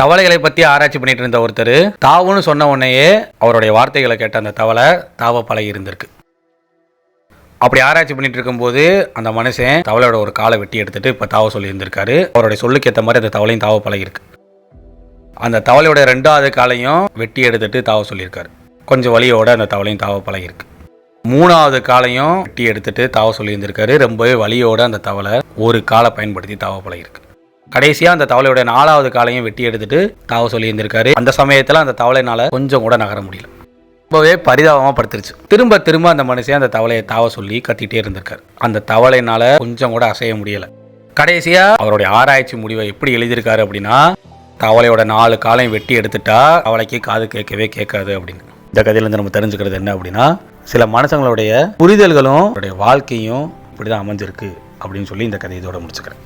தவளைகளை பற்றி ஆராய்ச்சி பண்ணிட்டு இருந்த ஒருத்தர் தாவுன்னு சொன்ன உடனேயே அவருடைய வார்த்தைகளை கேட்ட அந்த தவளை தாவ பழகி இருந்திருக்கு. அப்படி ஆராய்ச்சி பண்ணிட்டு இருக்கும்போது அந்த மனுஷன் தவளையோட ஒரு காலை வெட்டி எடுத்துட்டு இப்போ தாவ சொல்லியிருந்திருக்காரு அவருடைய சொல்லுக்கு ஏற்ற மாதிரி அந்த தவளையும் தாவ பழகிருக்கு அந்த தவளையோட ரெண்டாவது காலையும் வெட்டி எடுத்துட்டு தாவ சொல்லியிருக்காரு கொஞ்சம் வலியோட அந்த தவளையும் தாவ பழகிருக்கு மூணாவது காலையும் வெட்டி எடுத்துட்டு தாவ சொல்லியிருந்திருக்காரு ரொம்பவே வலியோட அந்த தவளை ஒரு காலை பயன்படுத்தி தாவ பழகிருக்கு கடைசியாக அந்த தவளையோட நாலாவது காலையும் வெட்டி எடுத்துட்டு தாவ சொல்லியிருந்திருக்காரு. அந்த சமயத்தில் அந்த தவளைனால கொஞ்சம் கூட நகர முடியல. ரொம்பவே பரிதாபமாக படுத்துருச்சு. திரும்ப திரும்ப அந்த மனுஷன் அந்த தவளையை தாவ சொல்லி கத்திட்டே இருந்திருக்காரு. அந்த தவளைனால கொஞ்சம் கூட அசைய முடியல. கடைசியா அவருடைய ஆராய்ச்சி முடிவை எப்படி எழுதியிருக்காரு அப்படின்னா தவளையோட நாலு காலையும் வெட்டி எடுத்துட்டா தவளைக்கு காது கேட்கவே கேட்காது அப்படின்னு. இந்த கதையிலேருந்து நம்ம தெரிஞ்சுக்கிறது என்ன அப்படின்னா சில மனுஷங்களுடைய புரிதல்களும் அவருடைய வாழ்க்கையும் இப்படி தான் அமைஞ்சிருக்கு அப்படின்னு சொல்லி இந்த கதை இதோட முடிச்சுக்கிறேன்.